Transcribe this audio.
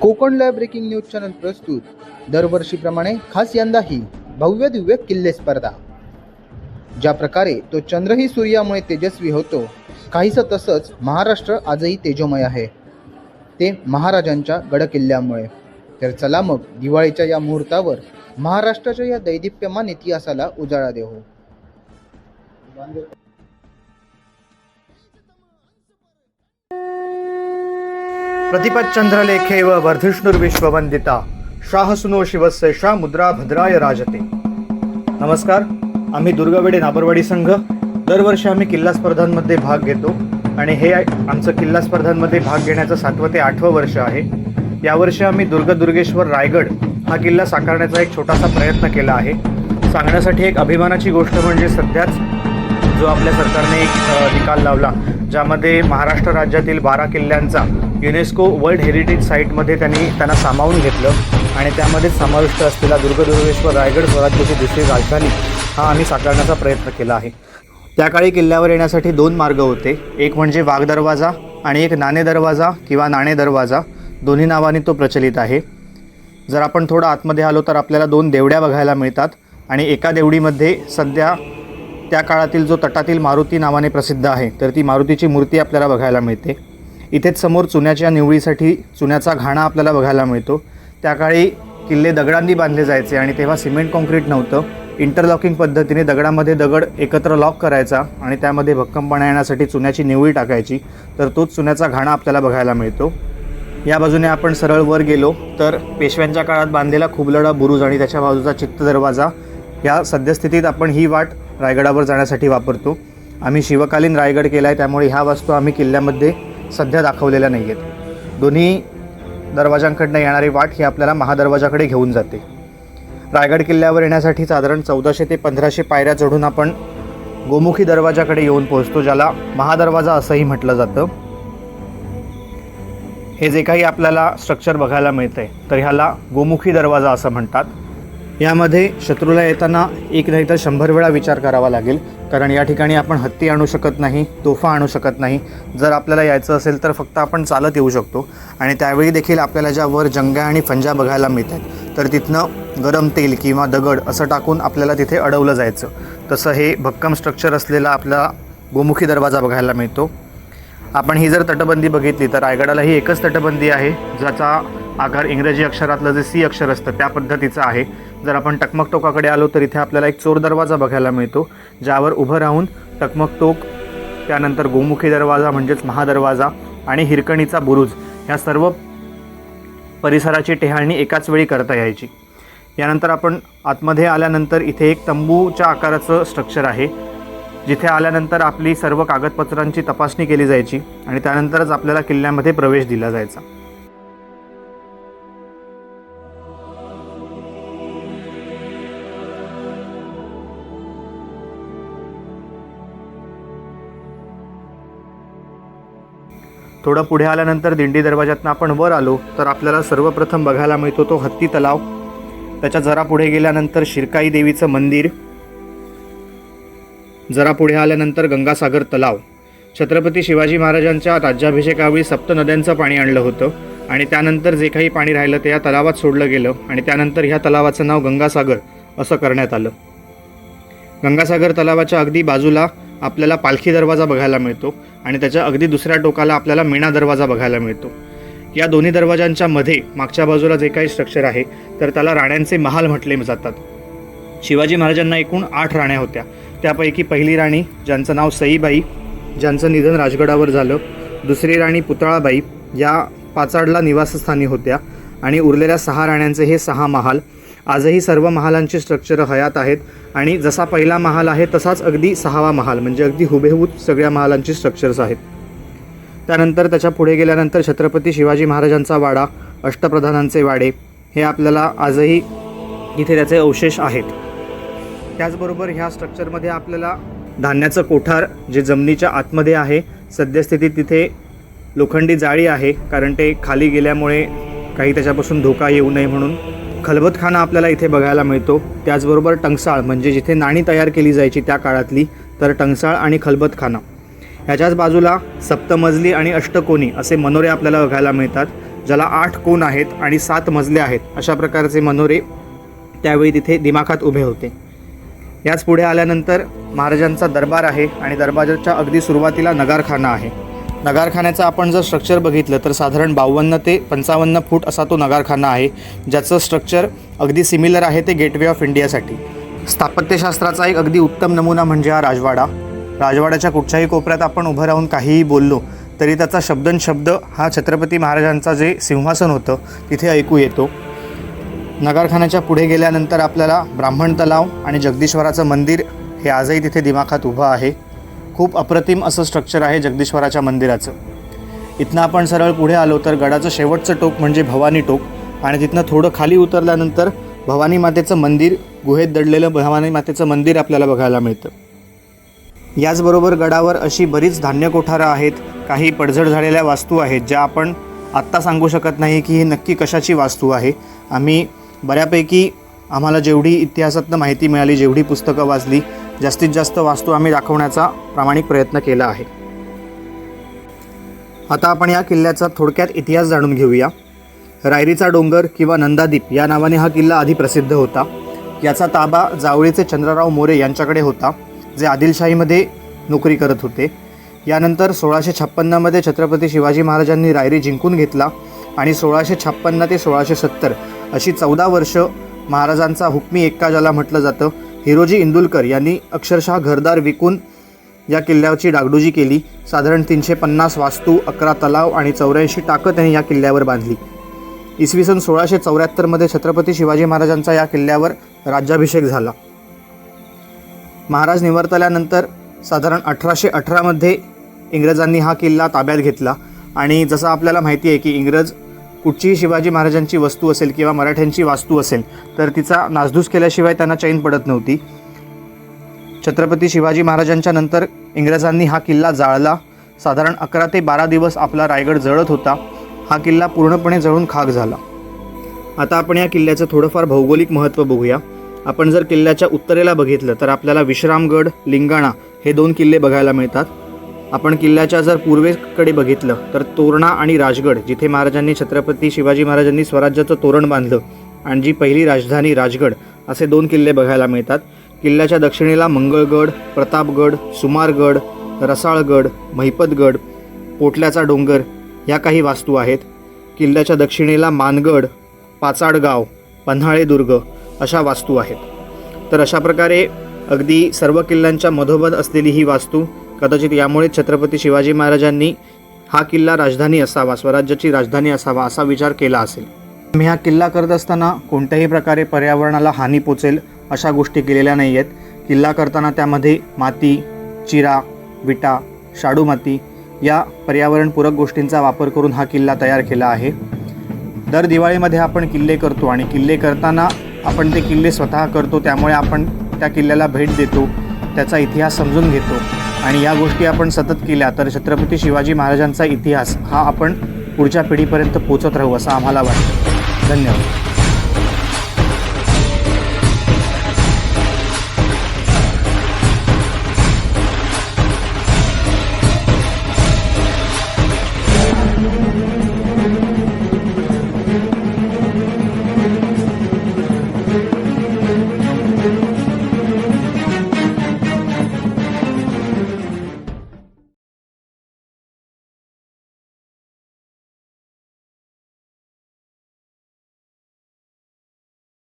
Konkan live breaking news channel प्रस्तुत. दरवर्षीप्रमाणे खास यंदाही भव्य दिव्य किल्ले स्पर्धा. ज्या प्रकारे तो चंद्रही सूर्यामुळे तेजस्वी होतो काहीसं तसंच महाराष्ट्र आजही तेजोमय आहे. ते महाराजांच्या गडकिल्ल्यामुळे. तर चला मग दिवाळीच्या या मुहूर्तावर महाराष्ट्राच्या या दैदिप्यमान इतिहासाला उजाळा देऊ. प्रतिपच्चंद्रलेखे व वर्धिष्णुर्विश्ववंदिता शाहसुनो शिवस्य शा मुद्रा भद्राय राजते। नमस्कार आम्ही दुर्गावेडे नाबरवाडी संघ. दरवर्षी आम्ही किल्ला स्पर्धांमध्ये भाग घेतो आणि हे आमचं किल्ला स्पर्धांमध्ये भाग घेण्याचं सातवं ते आठवं वर्ष आहे. यावर्षी आम्ही दुर्गदुर्गेश्वर रायगड हा किल्ला साकारण्याचा एक छोटासा प्रयत्न केला आहे. सांगण्यासाठी एक अभिमानाची गोष्ट म्हणजे सध्याच जो आपल्या सरकारने एक निकाल लावला ज्यामध्ये महाराष्ट्र राज्यातील बारा किल्ल्यांचा युनेस्को वर्ल्ड हेरिटेज साईटमध्ये त्यांनी त्यांना सामावून घेतलं आणि त्यामध्ये समाविष्ट असलेला दुर्गदुर्गेश्वर रायगड स्वराज्याची दुसरी राजधानी हा आम्ही साकारण्याचा प्रयत्न केला आहे. त्या काळी किल्ल्यावर येण्यासाठी दोन मार्ग होते. एक म्हणजे वाघ दरवाजा आणि एक नाणे दरवाजा किंवा नाणे दरवाजा. दोन्ही नावाने तो प्रचलित आहे. जर आपण थोडं आतमध्ये आलो तर आपल्याला दोन देवड्या बघायला मिळतात आणि एका देवडीमध्ये सध्या त्या काळातील जो तटातील मारुती नावाने प्रसिद्ध आहे तर ती मारुतीची मूर्ती आपल्याला बघायला मिळते. इथेच समोर चुन्याच्या निवडीसाठी चुन्याचा घाणा आपल्याला बघायला मिळतो. त्या काळी किल्ले दगडांनी बांधले जायचे आणि तेव्हा सिमेंट कॉन्क्रीट नव्हतं. इंटरलॉकिंग पद्धतीने दगडामध्ये दगड एकत्र लॉक करायचा आणि त्यामध्ये भक्कमपणा येण्यासाठी चुन्याची निवळी टाकायची. तर तोच चुन्याचा घाणा आपल्याला बघायला मिळतो. या बाजूने आपण सरळ वर गेलो तर पेशव्यांच्या काळात बांधलेला खुबलडा बुरुज आणि त्याच्या बाजूचा चित्त दरवाजा. या सद्यस्थितीत आपण ही वाट रायगडावर जाण्यासाठी वापरतो. आम्ही शिवकालीन रायगड केला आहे त्यामुळे ह्या वस्तू आम्ही किल्ल्यामध्ये सध्या दाखवलेल्या नाही आहेत दोन्ही दरवाजांकडनं येणारी वाट ही आपल्याला महादरवाजाकडे घेऊन जाते. रायगड किल्ल्यावर येण्यासाठी साधारण चौदाशे ते पंधराशे पायऱ्या चढून आपण गोमुखी दरवाजाकडे येऊन पोहोचतो ज्याला महादरवाजा असंही म्हटलं जातं. हे जे काही आपल्याला स्ट्रक्चर बघायला मिळतं आहे तर ह्याला गोमुखी दरवाजा असं म्हणतात. यामध्ये शत्रूला येताना एक नाही तर शंभर वेळा विचार करावा लागेल. कारण या ठिकाणी आपण हत्ती आणू शकत नाही तोफा आणू शकत नाही. जर आपल्याला यायचं असेल तर फक्त आपण चालत येऊ शकतो. आणि त्यावेळी देखील आपल्याला ज्या वर जंग्या आणि फंजा बघायला मिळतात तर तिथनं गरम तेल किंवा दगड असं टाकून आपल्याला तिथे अडवलं जायचं. तसं हे भक्कम स्ट्रक्चर असलेला आपला गोमुखी दरवाजा बघायला मिळतो. आपण ही जर तटबंदी बघितली तर रायगडाला ही एकच तटबंदी आहे ज्याचा आकार इंग्रजी अक्षरातलं जे सी अक्षर असतं त्या पद्धतीचं आहे. जर आपण टकमक टोकाकडे आलो तर इथे आपल्याला एक चोर दरवाजा बघायला मिळतो ज्यावर उभं राहून टकमक टोक त्यानंतर गोमुखी दरवाजा म्हणजेच महादरवाजा आणि हिरकणीचा बुरुज ह्या सर्व परिसराची टेहाळणी एकाच वेळी करता यायची. यानंतर आपण आतमध्ये आल्यानंतर इथे एक तंबूच्या आकाराचं स्ट्रक्चर आहे जिथे आल्यानंतर आपली सर्व कागदपत्रांची तपासणी केली जायची आणि त्यानंतरच आपल्याला किल्ल्यामध्ये प्रवेश दिला जायचा. थोडं पुढे आल्यानंतर दिंडी दरवाज्यातनं आपण वर आलो तर आपल्याला सर्वप्रथम बघायला मिळतो तो हत्ती तलाव. त्याच्या जरा पुढे गेल्यानंतर शिरकाई देवीचं मंदिर. जरा पुढे आल्यानंतर गंगासागर तलाव. छत्रपती शिवाजी महाराजांच्या राज्याभिषेकावेळी सप्त नद्यांचं पाणी आणलं होतं आणि त्यानंतर जे काही पाणी राहिलं ते या तलावात सोडलं गेलं आणि त्यानंतर ह्या तलावाचं नाव गंगासागर असं करण्यात आलं. गंगासागर तलावाच्या अगदी बाजूला आपल्याला पालखी दरवाजा बघायला मिळतो. आणि त्याच्या अगदी दुसऱ्या टोकाला आपल्याला मीना दरवाजा बघायला मिळतो. या दोन्ही दरवाजांच्या मध्ये मागच्या बाजूला जे काही स्ट्रक्चर आहे तर त्याला राण्यांचे महाल म्हटले जातात. शिवाजी महाराजांना एकूण आठ राण्या होत्या. त्यापैकी पहिली राणी ज्यांचं नाव सईबाई ज्यांचं निधन राजगडावर झालं दुसरी राणी पुतळाबाई या पाचाडला निवासस्थानी होत्या आणि उरलेल्या सहा राण्यांचे हे सहा महाल आजही सर्व महालांची स्ट्रक्चर हयात आहेत. आणि जसा पहिला महाल आहे तसाच अगदी सहावा महाल म्हणजे अगदी हुबेहूब सगळ्या महालांची स्ट्रक्चर्स आहेत. त्यानंतर त्याच्या पुढे गेल्यानंतर छत्रपती शिवाजी महाराजांचा वाडा अष्टप्रधानांचे वाडे हे आपल्याला आजही इथे त्याचे अवशेष आहेत. त्याचबरोबर ह्या स्ट्रक्चरमध्ये आपल्याला धान्याचं कोठार जे जमिनीच्या आतमध्ये आहे सद्यस्थितीत तिथे लोखंडी जाळी आहे कारण ते खाली गेल्यामुळे काही त्याच्यापासून धोका येऊ नये म्हणून. खलबतखाना आपल्याला इथे बघायला मिळतो. त्याचबरोबर टंगसाळ म्हणजे जिथे नाणी तयार केली जायची त्या काळातली तर टंगसाळ आणि खलबतखाना. ह्याच्याच बाजूला सप्तमजली आणि अष्टकोनी असे मनोरे आपल्याला बघायला मिळतात ज्याला आठ कोण आहेत आणि सात मजले आहेत. अशा प्रकारचे मनोरे त्यावेळी तिथे दिमाखात उभे होते. याच पुढे आल्यानंतर महाराजांचा दरबार आहे आणि दरबाराच्या अगदी सुरुवातीला नगारखाना आहे. नगारखान्याचं आपण जर स्ट्रक्चर बघितलं तर साधारण बावन्न ते पंचावन्न फूट असा तो नगारखाना आहे ज्याचं स्ट्रक्चर अगदी सिमिलर आहे ते गेटवे ऑफ इंडियासाठी स्थापत्यशास्त्राचा एक अगदी उत्तम नमुना म्हणजे हा राजवाडा. राजवाड्याच्या कुठच्याही कोपऱ्यात आपण उभं राहून काहीही बोललो तरी त्याचा शब्दन शब्द हा छत्रपती महाराजांचा जे सिंहासन होतं तिथे ऐकू येतो. नगारखान्याच्या पुढे गेल्यानंतर आपल्याला ब्राह्मण तलाव आणि जगदीश्वराचं मंदिर हे आजही तिथे दिमाखात उभं आहे. खूप अप्रतिम असं स्ट्रक्चर आहे जगदीश्वराच्या मंदिराचं. इथनं आपण सरळ पुढे आलो तर गडाचं शेवटचं टोक म्हणजे भवानी टोक आणि तिथनं थोडं खाली उतरल्यानंतर भवानी मातेचं मंदिर गुहेत दडलेलं भवानी मातेचं मंदिर आपल्याला बघायला मिळतं. याचबरोबर गडावर अशी बरीच धान्य कोठारं आहेत काही पडझड झालेल्या वास्तू आहेत ज्या आपण आत्ता सांगू शकत नाही की ही नक्की कशाची वास्तू आहे. आम्ही बऱ्यापैकी आम्हाला जेवढी इतिहासातनं माहिती मिळाली जेवढी पुस्तकं वाचली जास्तीत जास्त वास्तू आम्ही दाखवण्याचा प्रामाणिक प्रयत्न केला आहे. आता आपण या किल्ल्याचा थोडक्यात इतिहास जाणून घेऊया. रायरीचा डोंगर किंवा नंदादीप या नावाने हा किल्ला आधी प्रसिद्ध होता. याचा ताबा जावळीचे चंद्रराव मोरे यांच्याकडे होता जे आदिलशाहीमध्ये नोकरी करत होते. यानंतर सोळाशे छप्पन्नमध्ये छत्रपती शिवाजी महाराजांनी रायरी जिंकून घेतला आणि सोळाशे छप्पन्न ते सोळाशे सत्तर अशी चौदा वर्ष महाराजांचा हुकमी एक्का ज्याला म्हटलं जातं. हिरोजी इंदुलकर यांनी अक्षरशः घरदार विकून या किल्ल्याची डागडुजी केली. साधारण तीनशे पन्नास वास्तू अकरा तलाव आणि चौऱ्याऐंशी टाकं त्यांनी या किल्ल्यावर बांधली. इसवी सन सोळाशे चौऱ्याहत्तरमध्ये छत्रपती शिवाजी महाराजांचा या किल्ल्यावर राज्याभिषेक झाला. महाराज निवर्तल्यानंतर साधारण अठराशे अठरामध्ये इंग्रजांनी हा किल्ला ताब्यात घेतला. आणि जसं आपल्याला माहिती आहे की इंग्रज कुठचीही शिवाजी महाराजांची वस्तू असेल किंवा मराठ्यांची वास्तू असेल तर तिचा नासधूस केल्याशिवाय त्यांना चैन पडत नव्हती. छत्रपती शिवाजी महाराजांच्या नंतर इंग्रजांनी हा किल्ला जाळला. साधारण अकरा ते बारा दिवस आपला रायगड जळत होता. हा किल्ला पूर्णपणे जळून खाक झाला. आता आपण या किल्ल्याचं थोडंफार भौगोलिक महत्त्व बघूया. आपण जर किल्ल्याच्या उत्तरेला बघितलं तर आपल्याला विश्रामगड लिंगाणा हे दोन किल्ले बघायला मिळतात. आपण किल्ल्याच्या जर पूर्वेकडे बघितलं तर तोरणा आणि राजगड जिथे महाराजांनी छत्रपती शिवाजी महाराजांनी स्वराज्याचं तोरण बांधलं आणि जी पहिली राजधानी राजगड असे दोन किल्ले बघायला मिळतात. किल्ल्याच्या दक्षिणेला मंगळगड प्रतापगड सुमारगड रसाळगड महिपतगड पोटल्याचा डोंगर या काही वास्तू आहेत. किल्ल्याच्या दक्षिणेला मानगड पाचाडगाव पन्हाळे दुर्ग अशा वास्तू आहेत. तर अशा प्रकारे अगदी सर्व किल्ल्यांच्या मधोमध असलेली ही वास्तू कदाचित यामुळे छत्रपती शिवाजी महाराजांनी हा किल्ला राजधानी असावा स्वराज्याची राजधानी असावा असा विचार केला असेल. मी हा किल्ला करत असताना कोणत्याही प्रकारे पर्यावरणाला हानी पोचेल अशा गोष्टी केलेल्या नाही आहेत. किल्ला करताना त्यामध्ये माती चिरा विटा शाडू माती या पर्यावरणपूरक गोष्टींचा वापर करून हा किल्ला तयार केला आहे. दर दिवाळीमध्ये आपण किल्ले करतो आणि किल्ले करताना आपण ते किल्ले स्वतः करतो त्यामुळे आपण त्या किल्ल्याला भेट देतो त्याचा इतिहास समजून घेतो. आणि या गोष्टी आपण सतत केल्या तर छत्रपती शिवाजी महाराजांचा इतिहास हा आपण पुढच्या पिढीपर्यंत पोचत राहू असं आम्हाला वाटतं. धन्यवाद.